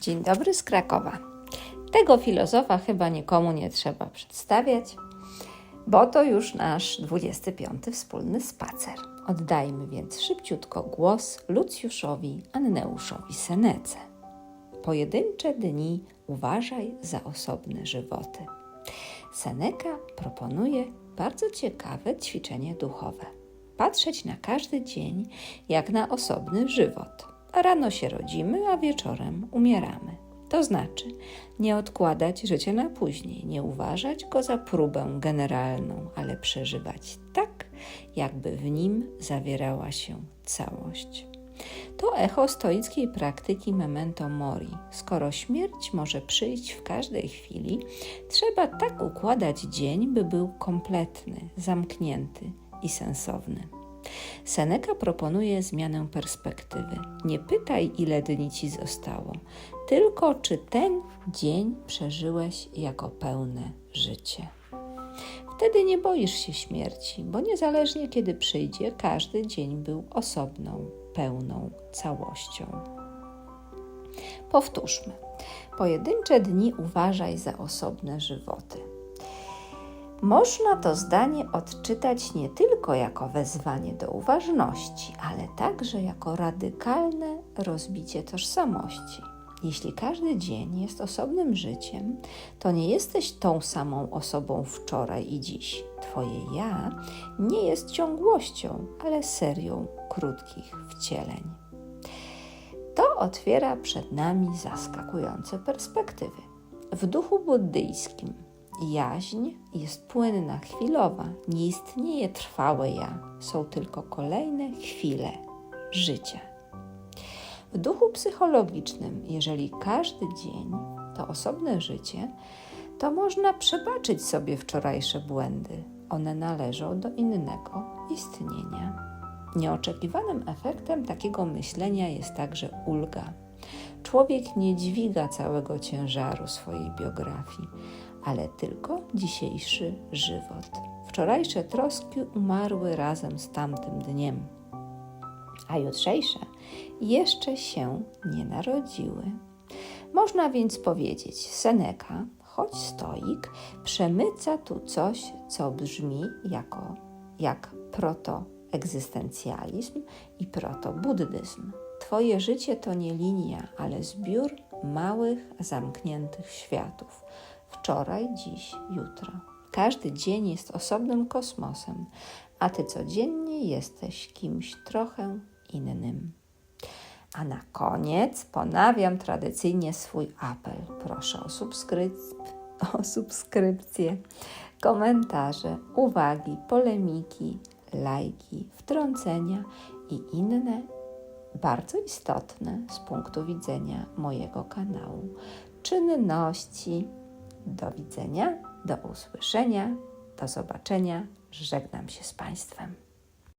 Dzień dobry z Krakowa. Tego filozofa chyba nikomu nie trzeba przedstawiać, bo to już nasz 25 wspólny spacer. Oddajmy więc szybciutko głos Lucjuszowi Anneuszowi Senece. Pojedyncze dni uważaj za osobne żywoty. Seneca proponuje bardzo ciekawe ćwiczenie duchowe. Patrzeć na każdy dzień jak na osobny żywot. Rano się rodzimy, a wieczorem umieramy. To znaczy nie odkładać życia na później, nie uważać go za próbę generalną, ale przeżywać tak, jakby w nim zawierała się całość. To echo stoickiej praktyki memento mori. Skoro śmierć może przyjść w każdej chwili, trzeba tak układać dzień, by był kompletny, zamknięty i sensowny. Seneca proponuje zmianę perspektywy. Nie pytaj, ile dni ci zostało, tylko czy ten dzień przeżyłeś jako pełne życie. Wtedy nie boisz się śmierci, bo niezależnie kiedy przyjdzie, każdy dzień był osobną, pełną całością. Powtórzmy. Pojedyncze dni uważaj za osobne żywoty. Można to zdanie odczytać nie tylko jako wezwanie do uważności, ale także jako radykalne rozbicie tożsamości. Jeśli każdy dzień jest osobnym życiem, to nie jesteś tą samą osobą wczoraj i dziś. Twoje ja nie jest ciągłością, ale serią krótkich wcieleń. To otwiera przed nami zaskakujące perspektywy. W duchu buddyjskim jaźń jest płynna, chwilowa, nie istnieje trwałe ja, są tylko kolejne chwile życia. W duchu psychologicznym, jeżeli każdy dzień to osobne życie, to można przebaczyć sobie wczorajsze błędy. One należą do innego istnienia. Nieoczekiwanym efektem takiego myślenia jest także ulga. Człowiek nie dźwiga całego ciężaru swojej biografii, ale tylko dzisiejszy żywot. Wczorajsze troski umarły razem z tamtym dniem, a jutrzejsze jeszcze się nie narodziły. Można więc powiedzieć, Seneca, choć stoik, przemyca tu coś, co brzmi jako, jak protoegzystencjalizm i protobuddyzm. Twoje życie to nie linia, ale zbiór małych, zamkniętych światów. Wczoraj, dziś, jutro. Każdy dzień jest osobnym kosmosem, a ty codziennie jesteś kimś trochę innym. A na koniec ponawiam tradycyjnie swój apel. Proszę o, subskryp- o subskrypcję, komentarze, uwagi, polemiki, lajki, wtrącenia i inne bardzo istotne z punktu widzenia mojego kanału czynności. Do widzenia, do usłyszenia, do zobaczenia. Żegnam się z Państwem.